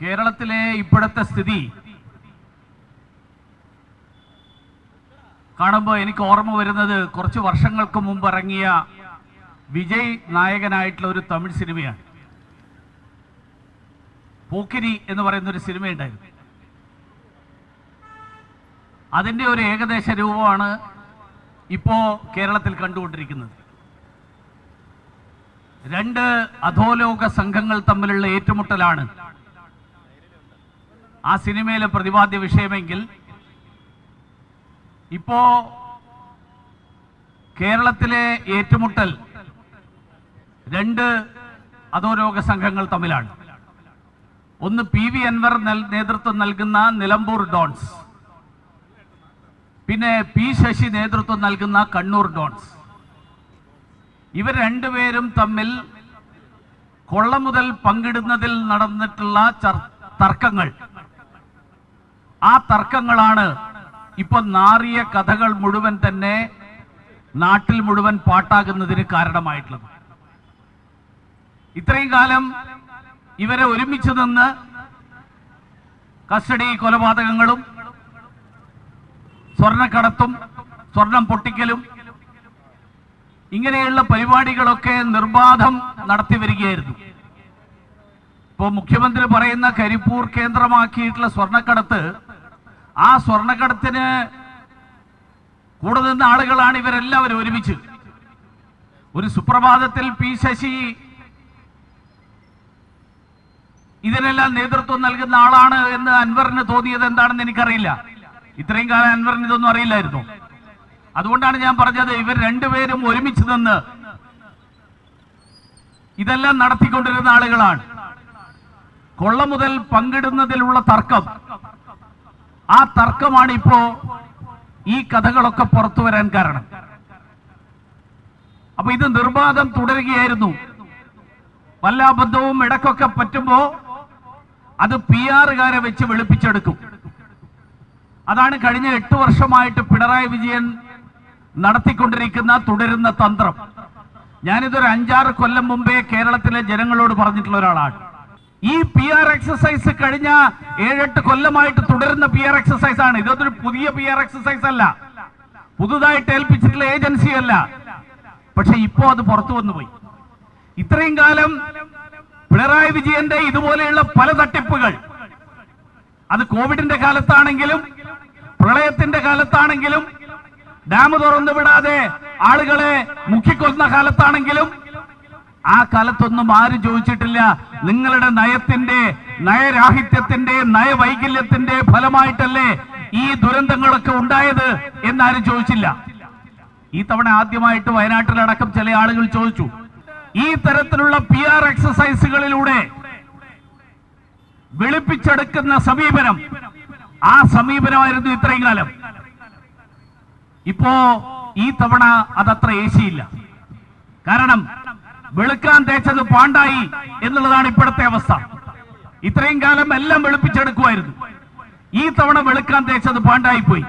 കേരളത്തിലെ ഇപ്പോഴത്തെ സ്ഥിതി. കാണുമ്പോൾ എനിക്ക് ഓർമ്മ വരുന്നത് കുറച്ച് വർഷങ്ങൾക്ക് മുമ്പ് ഇറങ്ങിയ വിജയ് നായകനായിട്ടുള്ള ഒരു തമിഴ് സിനിമയാണ്. പോക്കിരി എന്ന് പറയുന്ന ഒരു സിനിമയുണ്ടായിരുന്നു. അതിന്റെ ഒരു ഏകദേശ രൂപമാണ് ഇപ്പോൾ കേരളത്തിൽ കണ്ടുകൊണ്ടിരിക്കുന്നത്. രണ്ട് അധോലോക സംഘങ്ങൾ തമ്മിലുള്ള ഏറ്റുമുട്ടലാണ് ആ സിനിമയിലെ പ്രതിപാദ്യ വിഷയമെങ്കിൽ ഇപ്പോ കേരളത്തിലെ ഏറ്റുമുട്ടൽ രണ്ട് അതോരോഗ സംഘങ്ങൾ തമ്മിലാണ്. ഒന്ന് പി വി അൻവർ നേതൃത്വം നൽകുന്ന നിലമ്പൂർ ഡോൺസ്. പിന്നെ പി ശശി നേതൃത്വം നൽകുന്ന കണ്ണൂർ ഡോൺസ്. ഇവർ രണ്ടുപേരും തമ്മിൽ കൊള്ള മുതൽ പങ്കിടുന്നതിൽ നടന്നിട്ടുള്ള തർക്കങ്ങൾ. ആ തർക്കങ്ങളാണ് ഇപ്പൊ നാറിയ കഥകൾ മുഴുവൻ തന്നെ നാട്ടിൽ മുഴുവൻ പാട്ടാകുന്നതിന് കാരണമായിട്ടുള്ളത്. ഇത്രയും കാലം ഇവരെ ഒരുമിച്ച് നിന്ന് കസ്റ്റഡി കൊലപാതകങ്ങളും സ്വർണക്കടത്തും സ്വർണം പൊട്ടിക്കലും ഇങ്ങനെയുള്ള പരിപാടികളൊക്കെ നിർബാധം നടത്തി വരികയായിരുന്നു. ഇപ്പോൾ മുഖ്യമന്ത്രി പറയുന്ന കരിപ്പൂർ കേന്ദ്രമാക്കിയിട്ടുള്ള സ്വർണക്കടത്ത് ആ സ്വർണക്കടത്തിന് കൂടെ നിന്ന ആളുകളാണ് ഇവരെല്ലാവരും ഒരുമിച്ച്. ഒരു സുപ്രഭാതത്തിൽ പി ശശി ഇതിനെല്ലാം നേതൃത്വം നൽകുന്ന ആളാണ് എന്ന് അൻവറിന് തോന്നിയത് എന്താണെന്ന് എനിക്കറിയില്ല. ഇത്രയും കാലം അൻവറിന് ഇതൊന്നും അറിയില്ലായിരുന്നു. അതുകൊണ്ടാണ് ഞാൻ പറഞ്ഞത് ഇവർ രണ്ടുപേരും ഒരുമിച്ച് നിന്ന് ഇതെല്ലാം നടത്തിക്കൊണ്ടിരുന്ന ആളുകളാണ്. കൊള്ള മുതൽ പങ്കിടുന്നതിലുള്ള തർക്കം. ആ തർക്കമാണ് ഇപ്പോ ഈ കഥകളൊക്കെ പുറത്തു വരാൻ കാരണം. അപ്പൊ ഇത് നിർബാധം തുടരുകയായിരുന്നു. വല്ല അബദ്ധവും ഇടക്കൊക്കെ പറ്റുമ്പോ അത് പി ആറുകാരെ വെച്ച് വെളുപ്പിച്ചെടുക്കും. അതാണ് കഴിഞ്ഞ എട്ട് വർഷമായിട്ട് പിണറായി വിജയൻ നടത്തിക്കൊണ്ടിരിക്കുന്ന തുടരുന്ന തന്ത്രം. ഞാനിതൊരു അഞ്ചാറ് കൊല്ലം മുമ്പേ കേരളത്തിലെ ജനങ്ങളോട് പറഞ്ഞിട്ടുള്ള ഒരാളാണ്. ഈ പി ആർ എക്സസൈസ് കഴിഞ്ഞ ഏഴെട്ട് കൊല്ലമായിട്ട് തുടരുന്ന പി ആർ എക്സസൈസ് ആണ്. ഇതൊരു പുതിയ പി ആർ എക്സസൈസ് അല്ല. പുതുതായിട്ട് ഏൽപ്പിച്ചിട്ടുള്ള ഏജൻസി അല്ല. പക്ഷെ ഇപ്പോ അത് പുറത്തു വന്നുപോയി ഇത്രയും കാലം പിണറായി വിജയന്റെ ഇതുപോലെയുള്ള പല തട്ടിപ്പുകൾ. അത് കോവിഡിന്റെ കാലത്താണെങ്കിലും പ്രളയത്തിന്റെ കാലത്താണെങ്കിലും ഡാം തുറന്നു വിടാതെ ആളുകളെ മുക്കിക്കൊന്ന കാലത്താണെങ്കിലും ആ കാലത്തൊന്നും ആരും ചോദിച്ചിട്ടില്ല. നിങ്ങളുടെ നയത്തിന്റെ നയരാഹിത്യത്തിന്റെ നയവൈകല്യത്തിന്റെ ഫലമായിട്ടല്ലേ ഈ ദുരന്തങ്ങളൊക്കെ ഉണ്ടായത് എന്നാരും ചോദിച്ചില്ല. ഈ തവണ ആദ്യമായിട്ട് വയനാട്ടിലടക്കം ചില ആളുകൾ ചോദിച്ചു. ഈ തരത്തിലുള്ള പി ആർ എക്സസൈസുകളിലൂടെ വെളുപ്പിച്ചെടുക്കുന്ന സമീപനം ആ സമീപനമായിരുന്നു ഇത്രയും കാലം. ഇപ്പോ ഈ തവണ അതത്ര ഏശിയില്ല. കാരണം വെളുക്കാൻ തേച്ചത് പാണ്ടായി എന്നുള്ളതാണ് ഇപ്പോഴത്തെ അവസ്ഥ. ഇത്രയും കാലം എല്ലാം വെളുപ്പിച്ചെടുക്കുമായിരുന്നു. ഈ തവണ വെളുക്കാൻ തേച്ചത് പാണ്ടായി പോയി